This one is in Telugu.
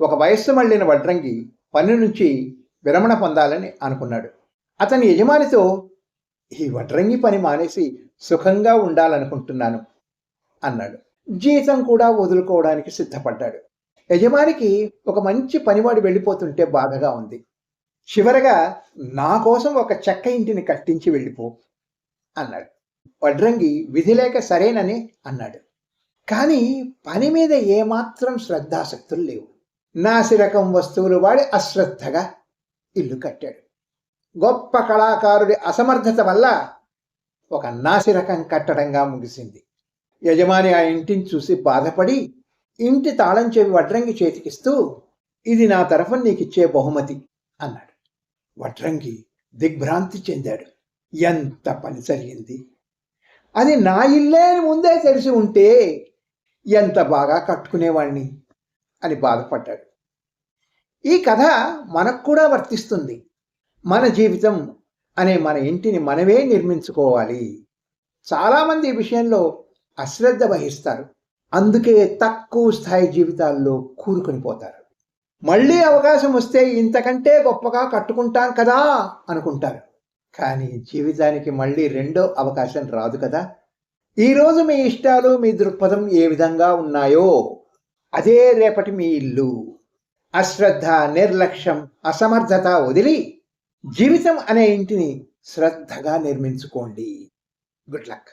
ఒక వయస్సు మళ్ళిన వడ్రంగి పని నుంచి విరమణ పొందాలని అనుకున్నాడు. అతని యజమానితో ఈ వడ్రంగి పని మానేసి సుఖంగా ఉండాలనుకుంటున్నాను అన్నాడు. జీతం కూడా వదులుకోవడానికి సిద్ధపడ్డాడు. యజమానికి ఒక మంచి పనివాడు వెళ్ళిపోతుంటే బాధగా ఉంది. చివరగా నా కోసం ఒక చెక్క ఇంటిని కట్టించి వెళ్ళిపో అన్నాడు. వడ్రంగి విధి లేక సరేనని అన్నాడు. కానీ పని మీద ఏమాత్రం శ్రద్ధాసక్తులు లేవు. నాసిరకం వస్తువులు వాడి అశ్రద్ధగా ఇల్లు కట్టాడు. గొప్ప కళాకారుడి అసమర్థత వల్ల ఒక నాసిరకం కట్టడంగా ముగిసింది. యజమాని ఆ ఇంటిని చూసి బాధపడి ఇంటి తాళం చెవి వడ్రంగి చేతికిస్తూ ఇది నా తరఫున నీకిచ్చే బహుమతి అన్నాడు. వడ్రంగి దిగ్భ్రాంతి చెందాడు. ఎంత పని జరిగింది? అది నా ఇల్లే అని ముందే తెలిసి ఉంటే ఎంత బాగా కట్టుకునేవాణ్ణి? అని బాధపడ్డాడు. ఈ కథ మనకు కూడా వర్తిస్తుంది. మన జీవితం అనే మన ఇంటిని మనమే నిర్మించుకోవాలి. చాలామంది ఈ విషయంలో అశ్రద్ధ వహిస్తారు. అందుకే తక్కువ స్థాయి జీవితాల్లో కూరుకుని పోతారు. మళ్ళీ అవకాశం వస్తే ఇంతకంటే గొప్పగా కట్టుకుంటాం కదా అనుకుంటారు. కానీ జీవితానికి మళ్ళీ రెండో అవకాశం రాదు కదా. ఈరోజు మీ ఇష్టాలు మీ దృక్పథం ఏ విధంగా ఉన్నాయో అదే రేపటి మీ ఇల్లు. అశ్రద్ధ నిర్లక్ష్యం అసమర్థత వదిలి జీవితం అనే ఇంటిని శ్రద్ధగా నిర్మించుకోండి. Good luck.